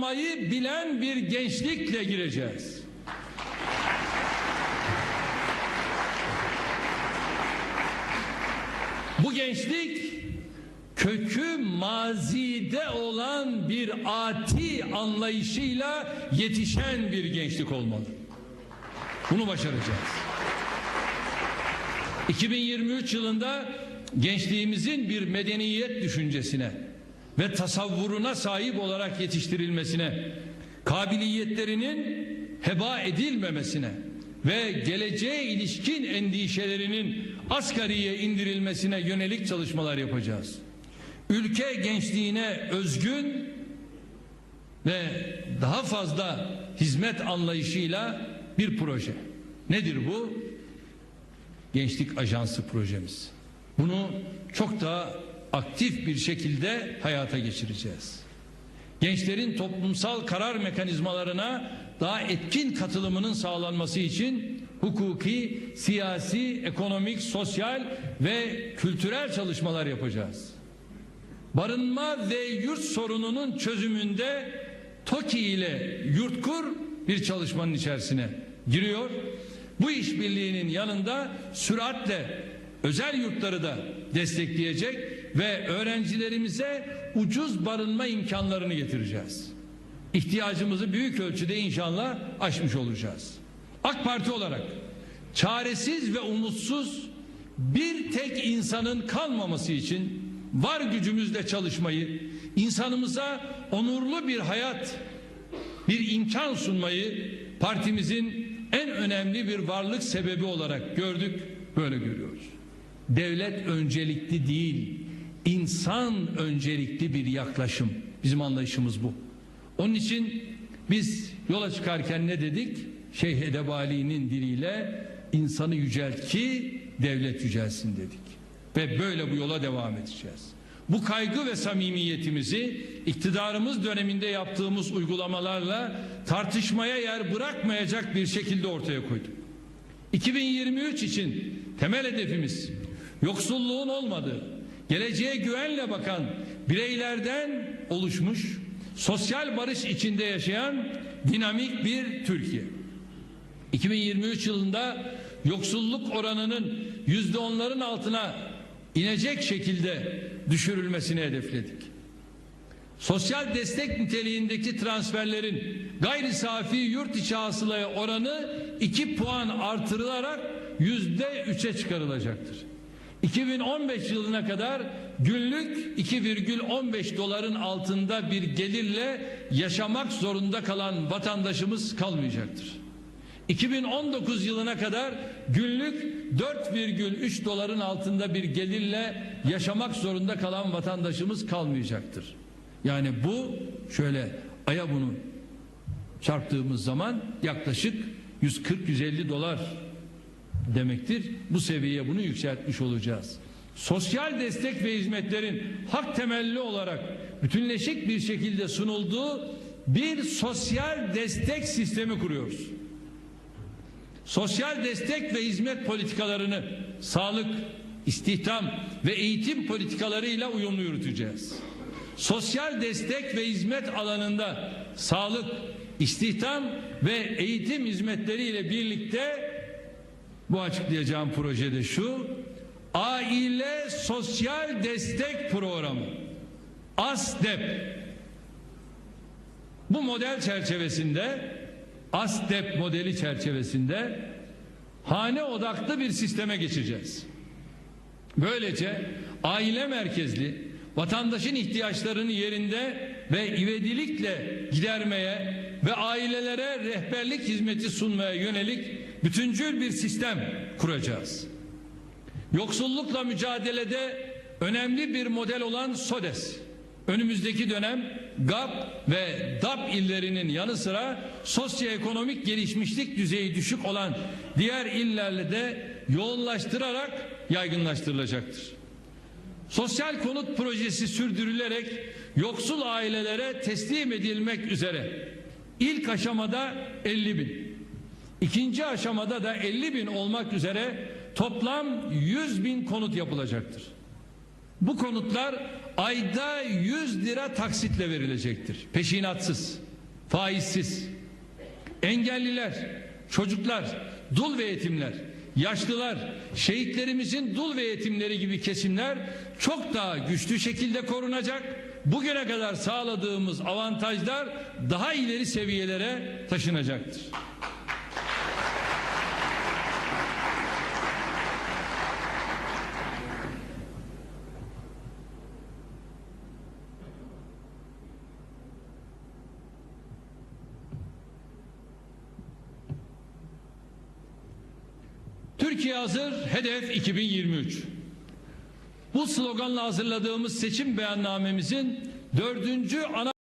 Mayı bilen bir gençlikle gireceğiz. Bu gençlik kökü mazide olan bir ati anlayışıyla yetişen bir gençlik olmalı. Bunu başaracağız. 2023 yılında gençliğimizin bir medeniyet düşüncesine ve tasavvuruna sahip olarak yetiştirilmesine, kabiliyetlerinin heba edilmemesine ve geleceğe ilişkin endişelerinin asgariye indirilmesine yönelik çalışmalar yapacağız. Ülke gençliğine özgün ve daha fazla hizmet anlayışıyla bir proje. Nedir bu? Gençlik Ajansı projemiz. Bunu çok daha aktif bir şekilde hayata geçireceğiz. Gençlerin toplumsal karar mekanizmalarına daha etkin katılımının sağlanması için hukuki, siyasi, ekonomik, sosyal ve kültürel çalışmalar yapacağız. Barınma ve yurt sorununun çözümünde TOKİ ile Yurtkur bir çalışmanın içerisine giriyor. Bu işbirliğinin yanında süratle özel yurtları da destekleyecek ve öğrencilerimize ucuz barınma imkanlarını getireceğiz. İhtiyacımızı büyük ölçüde inşallah aşmış olacağız. AK Parti olarak çaresiz ve umutsuz bir tek insanın kalmaması için var gücümüzle çalışmayı, insanımıza onurlu bir hayat, bir imkan sunmayı partimizin en önemli bir varlık sebebi olarak gördük, böyle görüyoruz. Devlet öncelikli değil, insan öncelikli bir yaklaşım. Bizim anlayışımız bu. Onun için biz yola çıkarken ne dedik? Şeyh Edebali'nin diliyle insanı yücelt ki devlet yücelsin dedik. Ve böyle bu yola devam edeceğiz. Bu kaygı ve samimiyetimizi iktidarımız döneminde yaptığımız uygulamalarla tartışmaya yer bırakmayacak bir şekilde ortaya koyduk. 2023 için temel hedefimiz yoksulluğun olmadığı, geleceğe güvenle bakan bireylerden oluşmuş, sosyal barış içinde yaşayan dinamik bir Türkiye. 2023 yılında yoksulluk oranının yüzde onların altına inecek şekilde düşürülmesini hedefledik. Sosyal destek niteliğindeki transferlerin gayri safi yurt içi hasılaya oranı 2 puan artırılarak yüzde 3'e çıkarılacaktır. 2015 yılına kadar günlük 2,15 doların altında bir gelirle yaşamak zorunda kalan vatandaşımız kalmayacaktır. 2019 yılına kadar günlük 4,3 doların altında bir gelirle yaşamak zorunda kalan vatandaşımız kalmayacaktır. Yani bu şöyle aya bunu çarptığımız zaman yaklaşık 140-150 dolar demektir. Bu seviyeye bunu yükseltmiş olacağız. Sosyal destek ve hizmetlerin hak temelli olarak bütünleşik bir şekilde sunulduğu bir sosyal destek sistemi kuruyoruz. Sosyal destek ve hizmet politikalarını sağlık, istihdam ve eğitim politikalarıyla uyumlu yürüteceğiz. Sosyal destek ve hizmet alanında sağlık, istihdam ve eğitim hizmetleriyle birlikte bu açıklayacağım projede şu Aile Sosyal Destek Programı ASDEP bu model çerçevesinde ASDEP modeli çerçevesinde hane odaklı bir sisteme geçeceğiz. Böylece aile merkezli vatandaşın ihtiyaçlarını yerinde ve ivedilikle gidermeye ve ailelere rehberlik hizmeti sunmaya yönelik bütüncül bir sistem kuracağız. Yoksullukla mücadelede önemli bir model olan SODES önümüzdeki dönem GAP ve DAP illerinin yanı sıra sosyoekonomik gelişmişlik düzeyi düşük olan diğer illerle de yoğunlaştırarak yaygınlaştırılacaktır. Sosyal konut projesi sürdürülerek yoksul ailelere teslim edilmek üzere ilk aşamada 50 bin, ikinci aşamada da 50 bin olmak üzere toplam 100 bin konut yapılacaktır. Bu konutlar ayda 100 lira taksitle verilecektir. Peşinatsız. faizsiz, engelliler, çocuklar, dul ve yetimler, yaşlılar, şehitlerimizin dul ve yetimleri gibi kesimler çok daha güçlü şekilde korunacak. Bugüne kadar sağladığımız avantajlar daha ileri seviyelere taşınacaktır. Türkiye hazır, hedef 2023. Bu sloganla hazırladığımız seçim beyannamemizin dördüncü ana